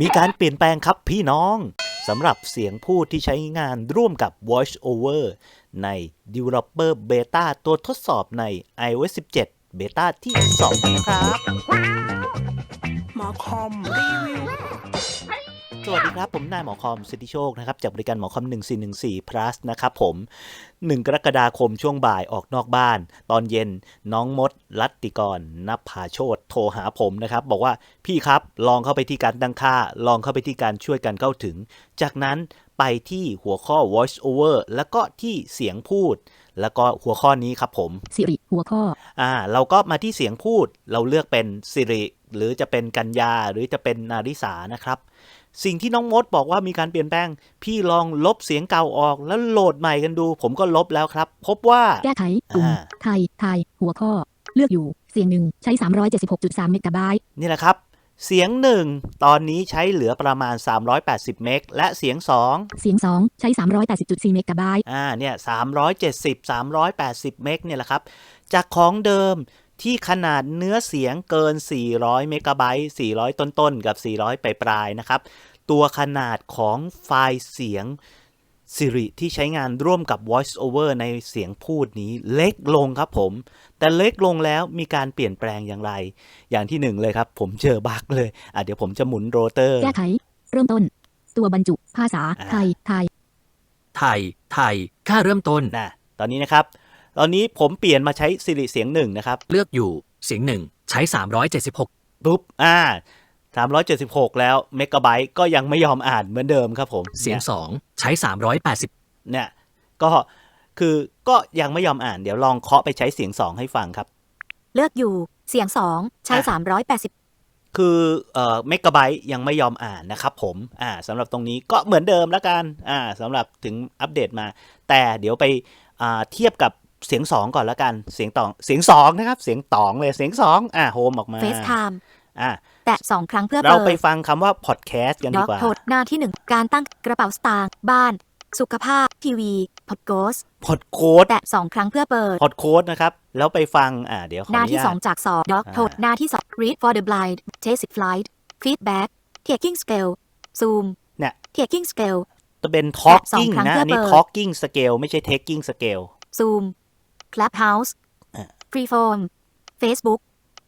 มีการเปลี่ยนแปลงครับพี่น้องสำหรับเสียงพูดที่ใช้งานร่วมกับ Voice Over ใน Developer Beta ตัวทดสอบใน iOS 17 Beta ที่2นะครับ หมอคอมรีวิว สวัสดีครับ ผมนายหมอคอมสิทธิโชคนะครับ จากบริการหมอคอม 1414 plus นะครับผม 1 กรกฎาคมช่วงบ่ายออกนอกบ้าน ตอนเย็นน้องมด รัตติกรนภาโชตโทรหาผมนะครับ บอกว่าพี่ครับลองเข้าไปที่การตั้งค่า ลองเข้าไปที่การช่วยกันเข้าถึง จากนั้นไปที่หัวข้อ voice over แล้วก็ที่เสียงพูด แล้วก็หัวข้อนี้ครับผม สิริหัวข้ออ่าเราก็มาที่เสียงพูดเราเลือกเป็นสิริหรือจะเป็นกัญญาหรือจะเป็นนาริสานะครับ สิ่งที่น้องมดบอกว่ามีการเปลี่ยนแปลง พี่ลองลบเสียงเก่าออกแล้วโหลดใหม่กันดู ผมก็ลบแล้วครับ พบว่าแก้ไขปุ่มอ่า ไทยไทย หัวข้อ เลือกอยู่ เสียงหนึ่งใช้ 376.3 เมกะไบต์นี่แหละครับ เสียงหนึ่งตอนนี้ใช้เหลือประมาณ 380 เมกและเสียง 2 เสียงสองใช้ 380.4 เมกะไบต์อ่าเนี่ย370 380 เมกเนี่ยแหละครับ จากของเดิมที่ขนาดเนื้อเสียงเกิน 400 เมกะไบต์400 ต้นๆ กับ 400 ปลายๆนะครับ ตัวขนาดของไฟล์เสียง Siri ที่ใช้งานร่วมกับ Voice Over ในเสียงพูดนี้เล็กลงครับผม แต่เล็กลงแล้วมีการเปลี่ยนแปลงอย่างไร อย่างที่หนึ่งเลยครับ ผมเจอบั๊กเลยอะเดี๋ยวผมจะหมุนโรเตอร์ แก้ไข เริ่มต้น ตัวบรรจุ ภาษาอ่าไทย ไทย ไทย ไทย ค่าเริ่มต้นนะตอนนี้นะครับ ตอนนี้ผมเปลี่ยนมาใช้ Siri เสียงหนึ่งนะครับ เลือกอยู่เสียงหนึ่งใช้ 376ปุ๊บอ่า 376 แล้วเมกะไบต์ก็ยังไม่ยอมอ่านเหมือนเดิมครับผมเสียงนี่2ใช้ 380 เนี่ย ก็คือก็ยังไม่ยอมอ่านเดี๋ยวลองเคาะไปใช้เสียง 2 ให้ฟังครับ เลือกอยู่เสียง 2 ใช้อะ380 คือเอ่อเมกะไบต์ยังไม่ยอมอ่านนะครับผมอ่าสำหรับตรงนี้ก็เหมือนเดิมแล้วกันอ่าสำหรับถึงอัปเดตมา แต่เดี๋ยวไปอ่าเทียบกับเสียง 2 ก่อนแล้วกันเสียงตองเสียง2นะครับเสียงตองเลยเสียง2อ่าโฮมออกมา FaceTime อ่าแตะ2ครั้งเพื่อเราเปิไปดฟังคำว่าพอดแคสต์กันด็ดีอกกว่าโทดหน้าที่1การตั้งกระเป๋าสตางค์บ้าน สุขภาพ ทีวีพอดโกสพอดโค้ดแตะ2ครั้งเพื่อเปิดพอดโค้ดนะครับ แล้วไปฟังอ่าเดี๋ยวขอหน้าอนุที่ญาต2จาก2ด็อกโทดอ่าหน้าที่2 read for the blind taste it flight feedback taking scale zoom เนี่ย taking scale จะเป็นแตะสอง talking ครั้งนะเพื่ออันนี่เปิด talking scale ไม่ใช่ taking scale zoom clubhouse อ่า freeform facebook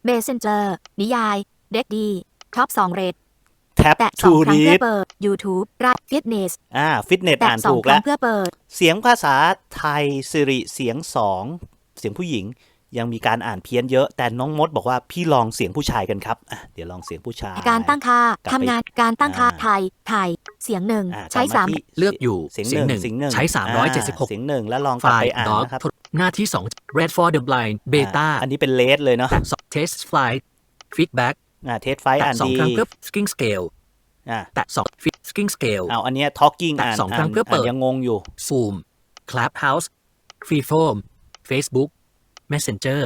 messenger นิยาย เด็กดีท็อป2เรท tap แตะ to 2ครั้งเพื่อ read เปิด YouTube ไร Fitness อ่า fitness แตะอ่านสอถูงกครั้แล้งว เพื่อเปิด เสียงภาษาไทยสิริเสียงสองเสียงผู้หญิง ยังมีการอ่านเพี้ยนเยอะ แต่น้องมดบอกว่าพี่ลองเสียงผู้ชายกันครับอะเดี๋ยวลองเสียงผู้ชาย การตั้งค่ากลับไปทำงานการตั้งค่าอ่า ไทยไทย เสียงหนึ่งอะใช้กลับสามที่เลือกอยู่เสียงเสียงหหนึ่นึ่งงเสียงหนึ่งใช้อ่า376 เสียงหนึ่งแล้วลองกไฟลับไปล์อ่านด็อกนะครับหน้าที่ 2 Red for the blind อ่า Beta อันนี้เป็นเลสเลยเนาะแตะสอง Test flight Feedback อ่าเทสไฟแตะอ่านสองดีครั้งเพื่อ Sking Scale อ่าแตะสอง Fit Sking Scale เอาอันเนี้ย talking แตะอ่านสองครั้งเพื่อเปิดานยังงงอยู่ Zoom Clubhouse Freeform Facebook Messenger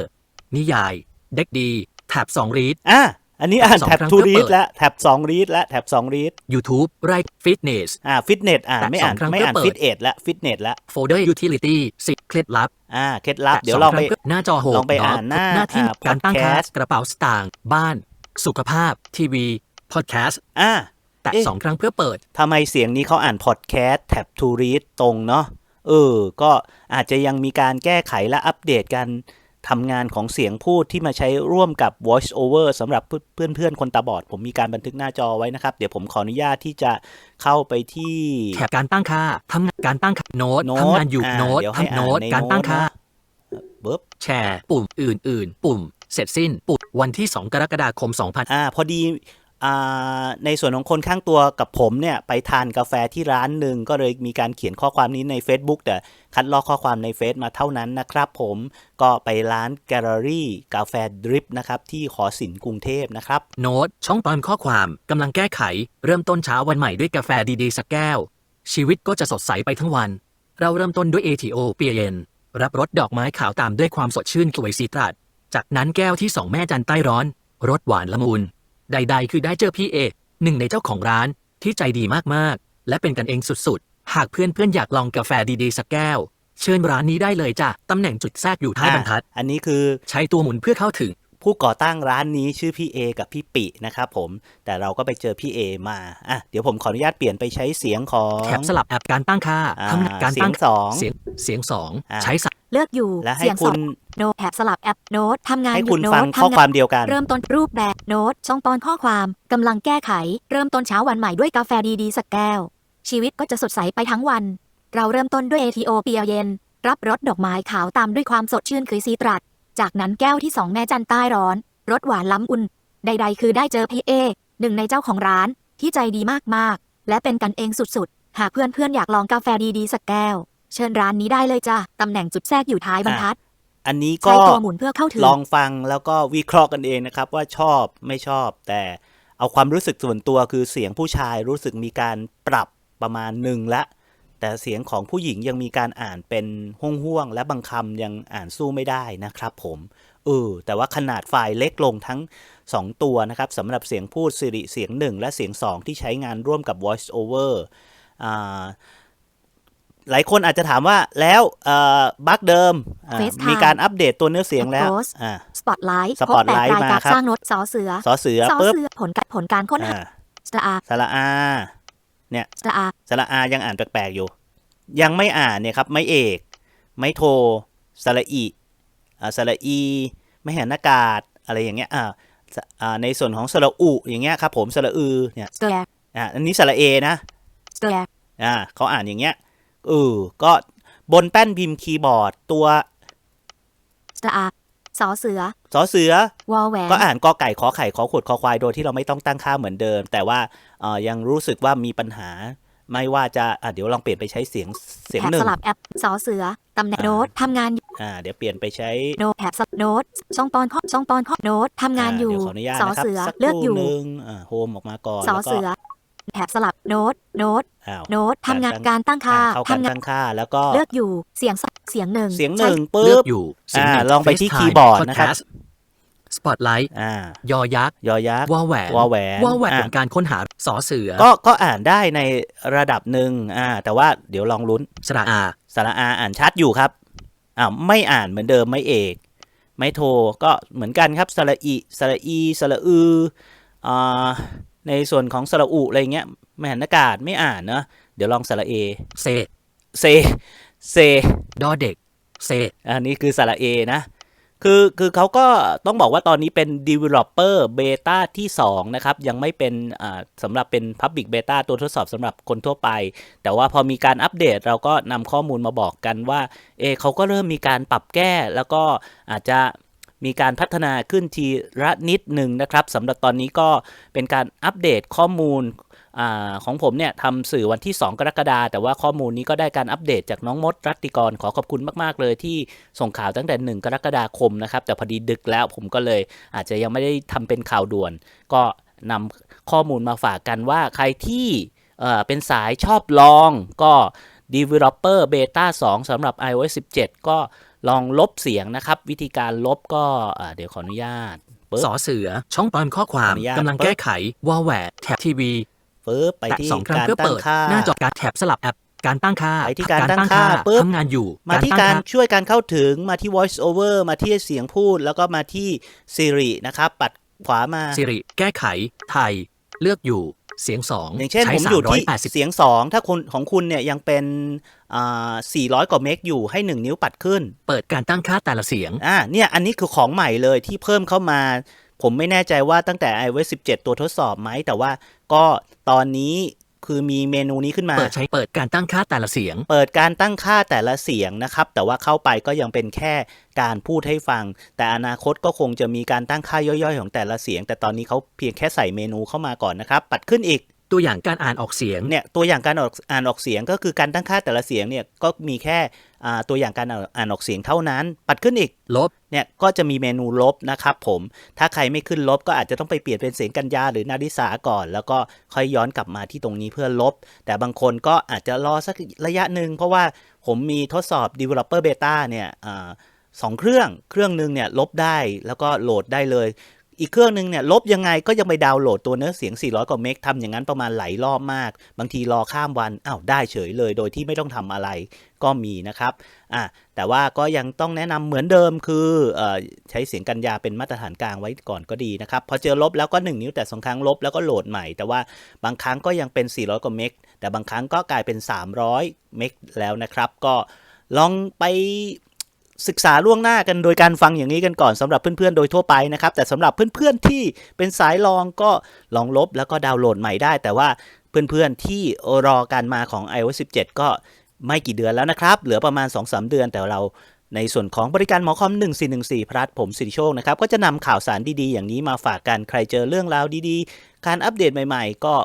นิยาย เด็กดีแท็บ2 read อะอันนี้อ่านสองแท็บครั้ง to เพื่อ read เปิดแล้วแท็บสอง read และแท็บสอง read YouTube Right Fitness อ่า fitness อ่านแตะไม่อ่านสองครั้งไม่อ่านเพื่อเปิด fit ed และ fitness และ Folder Utility 10เคล็ดลับอ่าเคล็ดลับแตะเดี๋ยวสลองคไปรั้หน้าจอโฮมลองไปอ่านหน้าหน้าที่อ่าการตั้งค่า podcast กระเป๋าสตางค์บ้าน สุขภาพทีวีพอดแคสต์อ่า แตะเอ๊ะ สองครั้งเพื่อเปิด ทำไมเสียงนี้เขาอ่านพอดแคสต์แท็บ to read ตรงเนาะเออ ก็อาจจะยังมีการแก้ไขและอัปเดตการทำงานของเสียงพูดที่มาใช้ร่วมกับ voice over สำหรับเพื่อนๆ คนตาบอด ผมมีการบันทึกหน้าจอไว้นะครับ เดี๋ยวผมขออนุญาตที่จะเข้าไปที่ แถบการตั้งค่าทำงานการตั้งค่าโน้ตโน้ตทำงานอยู่อ่าโน้ตเดี๋ยวให้ทำโน้ตอ่านในการตั้งโน้ตค่านะปึ๊บแชร์ปุ่มอื่น ๆ ปุ่ม เสร็จสิ้นปุ่มวันที่ 2 กรกฎาคม 2000อ่าพอดีอ่าในส่วนของคนข้างตัวกับผมเนี่ยไปทานกาแฟที่ร้านหนึ่งก็เลยมีการเขียนข้อความนี้ใน Facebook แต่คัดลอกข้อความในเฟซมาเท่านั้นนะครับผมก็ไปร้านแกลเลอรี่กาแฟดริปนะครับที่ขอสินกรุงเทพนะครับ โน้ต ช่องตอนข้อความกำลังแก้ไข เริ่มต้นเช้าวันใหม่ด้วยกาแฟดีๆ สักแก้ว ชีวิตก็จะสดใสไปทั้งวัน เราเริ่มต้นด้วย ATO เปียเย็นรับรสดอกไม้ขาวตามด้วยความสดชื่นกลวยซีตรัส จากนั้นแก้วที่สองแม่จันใต้ร้อนรสหวานละมุนใด ๆ คือได้เจอพี่เอกหนึ่งในเจ้าของร้านที่ใจดีมากๆ และเป็นกันเองสุดๆ หากเพื่อนๆ อยากลองกาแฟดีๆ สักแก้ว เชิญร้านนี้ได้เลยจ้ะตำแหน่งจุดแทรกอยู่ท้ายบรรทัด อันนี้คือใช้ตัวหมุนเพื่อเข้าถึงผผู้ก่อตั้งร้านนี้ชื่อพี่เอกับพี่ปินะครับผมแต่เราก็ไปเจอพี่เอมาอะเดี๋ยวผมขออนุญาตเปลี่ยนไปใช้เสียงของแถบสลับแอปการตั้งค่าอ่าทำงานการเสียตั้งงสอง เสียงเสียงสองอ่า ใช้สับ เลือกอยู่และให้เสียงคุสอณงโน้ตแถบสลับแอปโน้ตทำงานให้อยู่คุณโน้ฟังตข้อทำงานความเดียวกัน เริ่มต้นรูปแบบโน้ตช่องตอนข้อความกำลังแก้ไข เริ่มต้นเช้าวันใหม่ด้วยกาแฟดีๆสักแก้ว ชีวิตก็จะสดใสไปทั้งวัน เราเริ่มต้นด้วยเอทีโอเปียเย็น รับรสดอกไม้ขาวตามด้วยความสดชื่นคือซีตรัส จากนั้นแก้วที่สองแม่จันใต้ร้อนรสหวานล้ำอุ่น ใด ๆ คือได้เจอพี่เอ หนึ่งในเจ้าของร้านที่ใจดีมากๆ และเป็นกันเองสุดๆ หากเพื่อนๆ อยากลองกาแฟดีๆ สักแก้ว เชิญร้านนี้ได้เลยจ้ะตำแหน่งจุดแทรกอยู่ท้ายบรรทัด อันนี้ก็ใช้ตัวหมุนเพื่อเข้าถึง ลองฟังแล้วก็วิเคราะห์กันเองนะครับ ว่าชอบไม่ชอบ แต่เอาความรู้สึกส่วนตัวคือเสียงผู้ชายรู้สึกมีการปรับประมาณหนึ่งละ แต่เสียงของผู้หญิงยังมีการอ่านเป็นห่วงๆและบางคำยังอ่านสู้ไม่ได้นะครับ ผมเออแต่ว่าขนาดไฟล์เล็กลงทั้ง 2 ตัวนะครับสำหรับเสียงพูดสิริเสียง 1 และเสียง 2 ที่ใช้งานร่วมกับ voice over อ่า หลายคนอาจจะถามว่าแล้วบั๊กเดิมอ่า FaceTime มีการอัปเดตตัวเนื้อเสียงแล้ว Post อ่าสปอตไลท์ Spotlight รายมาการครับสร้างโน้ตสอเสือสอเสือสอปุ๊บเสือผลการผลการค้นหาอ่าสระอาสระอาสระอาสระอายังอ่านแปลกๆอยู่ ยังไม่อ่านเนี่ยครับ ไม่เอก ไม่โทสระอีอ่าสระอี ไม่เห็นอากาศอะไรอย่างเงี้ยอ่าสอ่าในส่วนของสระอุอย่างเงี้ยครับผมสระอือเนี่ยสแกร์อ่าอันนี้สระเอนะสแกร์อ่าเขาอ่านอย่างเงี้ย เออ ก็บนแป้นพิมพ์คีย์บอร์ดตัวสระอาสอเสือสอเสือวอลแหวนก็อ่านกอไก่ขอไข่ขอขวดขอควายโดยที่เราไม่ต้องตั้งค่าเหมือนเดิม แต่ว่าเอ่อยังรู้สึกว่ามีปัญหา ไม่ว่าจะอะเดี๋ยวลองเปลี่ยนไปใช้เสียงเสียงแถบหนึ่สงลับแอปสอเสือตำแหน่งอ่าโน้ตทำงานอยู่อ่าเดี๋ยวเปลี่ยนไปใช้โน้ตแถบสลับโน้ตช่องตอนข้อช่องตอนข้อโน้ตทำงานอยู่เดี๋ยวขออนุญาตสอนะครับเสือสักคเลือกรู่อยู่หนึ่งอ่าโฮมออกมาก่อนสอแล้วก็เสือแถบสลับ โน้ตโน้ตอ้าวโน้ตทำงานกาการรตั้งค่าอ่าเข้าการทำงานตั้งค่าแล้วก็เลือกอยู่เสียงสเสียงหนึ่งเสียงหใช้นึ่งเลืปุ๊อบ กอยู่เสียงอ่าหนึ่ลองไปที่ FaceTime คีย์บอร์ดนะครับ Podcast Spotlight อ่ายอยักษ์ยอยักษ์วอแหวนวอแหวนวอแหวนอะผลการค้นหาสอเสือก็ก็อ่านได้ในระดับหนึ่งอ่าแต่ว่าเดี๋ยวลองลุ้น สระอา สระอาอ่านชัดอยู่ครับ อ้าวไม่อ่านเหมือนเดิมไม่เอก ไม่โทก็เหมือนกันครับสระอีสระอีสระอืออ่า ในส่วนของสระอุอะไรเงี้ยไม่หันอากาศไม่อ่านเนอะเดี๋ยวลองสระเอเซเซเซดอเด็กเซอันนี้คือสระเอนะคือคือเขาก็ต้องบอกว่าตอนนี้เป็น developer beta ที่ 2 นะครับ ยังไม่เป็นอ่าสำหรับเป็น public beta ตัวทดสอบสำหรับคนทั่วไป แต่ว่าพอมีการอัปเดตเราก็นำข้อมูลมาบอกกันว่าเออเขาก็เริ่มมีการปรับแก้แล้วก็อาจจะ มีการพัฒนาขึ้นทีละนิดหนึ่งนะครับสำหรับตอนนี้ก็เป็นการอัปเดตข้อมูลอของผมเนี่ยทำสื่อวันที่ 2 กรกฎาคมแต่ว่าข้อมูลนี้ก็ได้การอัปเดตจากน้องมดรัตติกรขอขอบคุณมาก ๆ เลยที่ส่งข่าวตั้งแต่ 1 กรกฎาคมนะครับ แต่พอดีดึกแล้วผมก็เลยอาจจะยังไม่ได้ทำเป็นข่าวด่วน ก็นำข้อมูลมาฝากกันว่าใครที่เอ่อเป็นสายชอบลองก็ Developer Beta 2สำหรับ iOS 17 ก็ ลองลบเสียงนะครับ วิธีการลบก็อ่าเดี๋ยวขออนุญาตปึ๊บสอเสือ ช่องตอนข้อความขออนุญาตกำลังแก้ไขวอแหวนแถบทีวีปึ๊บไปแตะที่สองครั้งการเพื่อตั้เปิงดค่าหน้าจอการแถบสลับแอปการตั้งค่าไปที่การตั้งค่าปุ๊บทำงานอยู่ มาที่ตั้งการค่ช่วยการเข้าถึงมาที่ voice over มาที่เสียงพูด แล้วก็มาที่ Siri นะครับ ปัดขวามาสิริแก้ไข ไทย เลือกอยู่ เสียงสองอย่างเช่นใช้ผมอยู่ที่380เสียง2ถ้าคุณของคุณเนี่ยยังเป็นอ่า400กว่าเมกอยู่ให้ 1 นิ้วปัดขึ้น เปิดการตั้งค่าแต่ละเสียงอ่าเนี่ยอันนี้คือของใหม่เลยที่เพิ่มเข้ามา ผมไม่แน่ใจว่าตั้งแต่ iOS 17 ตัวทดสอบไหม แต่ว่าก็ตอนนี้ คือมีเมนูนี้ขึ้นมา เปิดใช้เปิดการตั้งค่าแต่ละเสียง เปิดการตั้งค่าแต่ละเสียงนะครับ แต่ว่าเข้าไปก็ยังเป็นแค่การพูดให้ฟัง แต่อนาคตก็คงจะมีการตั้งค่าย่อยๆ ของแต่ละเสียง แต่ตอนนี้เขาเพียงแค่ใส่เมนูเข้ามาก่อนนะครับ ปัดขึ้นอีกตัวอย่างการอ่านออกเสียงเนี่ยตัวอย่างการออกอ่านออกเสียงก็คือการตั้งค่าแต่ละเสียงเนี่ยก็มีแค่อ่า ตัวอย่างการอ่านออกเสียงเท่านั้น ปัดขึ้นอีกลบเนี่ยก็จะมีเมนูลบนะครับผมถ้าใครไม่ขึ้นลบก็อาจจะต้องไปเปลี่ยนเป็นเสียงกัญญาหรือนาดิสาก่อน แล้วก็ค่อยย้อนกลับมาที่ตรงนี้เพื่อลบ แต่บางคนก็อาจจะรอสักระยะหนึ่งเพราะว่าผมมีทดสอบ developer beta เนี่ยอาสองเครื่องเครื่องหนึ่งเนี่ยลบได้แล้วก็โหลดได้เลย อีกเครื่องหนึงเนี่ยลบยังไงก็ยังไปดาวน์โหลดตัวเนื้อเสียง 400 กว่าเมกทำอย่างนั้นประมาณหลายรอบมาก บางทีรอข้ามวันอ้าวได้เฉยเลยโดยที่ไม่ต้องทำอะไรก็มีนะครับอะแต่ว่าก็ยังต้องแนะนำเหมือนเดิมคือออใช้เสียงกันยาเป็นมาตรฐานกลางไว้ก่อนก็ดีนะครับ พอเจอลบแล้วก็ 1 นิ้วแต่สองครั้งลบแล้วก็โหลดใหม่ แต่ว่าบางครั้งก็ยังเป็น 400 กว่าเมกแต่บางครั้งก็กลายเป็น 300 เมกแล้วนะครับ ก็ลองไป ศึกษาล่วงหน้ากันโดยการฟังอย่างนี้กันก่อนสำหรับเพื่อนๆโดยทั่วไปนะครับ แต่สำหรับเพื่อนๆที่เป็นสายลองก็ลองลบแล้วก็ดาวน์โหลดใหม่ได้ แต่ว่าเพื่อนๆที่รอการมาของ iOS 17 ก็ไม่กี่เดือนแล้วนะครับ เหลือประมาณ 2-3 เดือนแต่เราในส่วนของบริการหมอคอม 1414 พลัดผมสิริโชคนะครับ ก็จะนำข่าวสารดีๆ อย่างนี้มาฝากกันใครเจอเรื่องราวดีๆ การอัปเดตใหม่ๆ ก็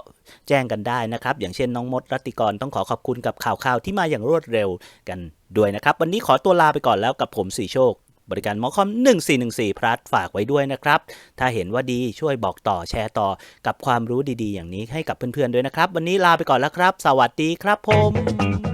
แจ้งกันได้นะครับ อย่างเช่นน้องมดรัติกรต้องขอขอบคุณกับข่าวๆที่มาอย่างรวดเร็วกัน ด้วยนะครับ วันนี้ขอตัวลาไปก่อนแล้วกับผมสีโชค บริการหมอคอม 1414 พลัสฝากไว้ด้วยนะครับ ถ้าเห็นว่าดีช่วยบอกต่อแชร์ต่อกับความรู้ดีๆ อย่างนี้ให้กับเพื่อนๆด้วยนะครับ วันนี้ลาไปก่อนแล้วครับ สวัสดีครับผม